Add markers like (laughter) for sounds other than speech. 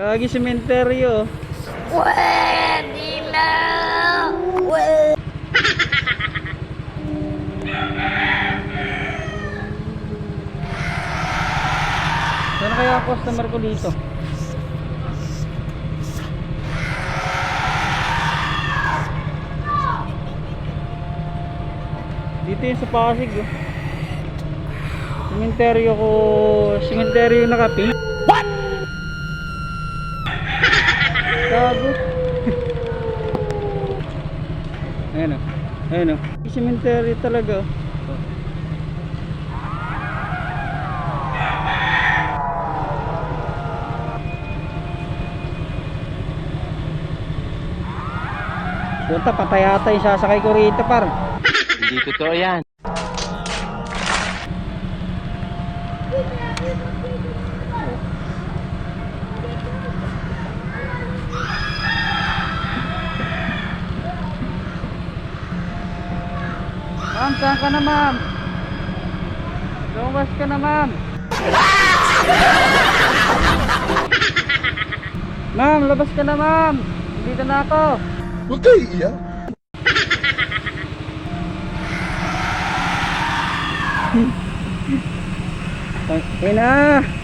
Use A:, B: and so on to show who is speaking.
A: Lagi sementeryo.
B: Pwede na!
A: Saan kaya ang customer ko dito? Dito yung sa Pasig oh. Sementeryo ko, sementeryo na kapi. Gago. Ayan oh. Ayan oh. Sementeryo talaga oh. Punta, patay ata yung sasakay ko rito par.
C: Hindi totoo yan.
A: Ma'am, saan ka na ma'am? Lumabas ka na ma'am. (laughs) ma'am, labas ka na ma'am. Dito na ako.
D: Huwag kayo iiyak. (laughs)
A: Ay na.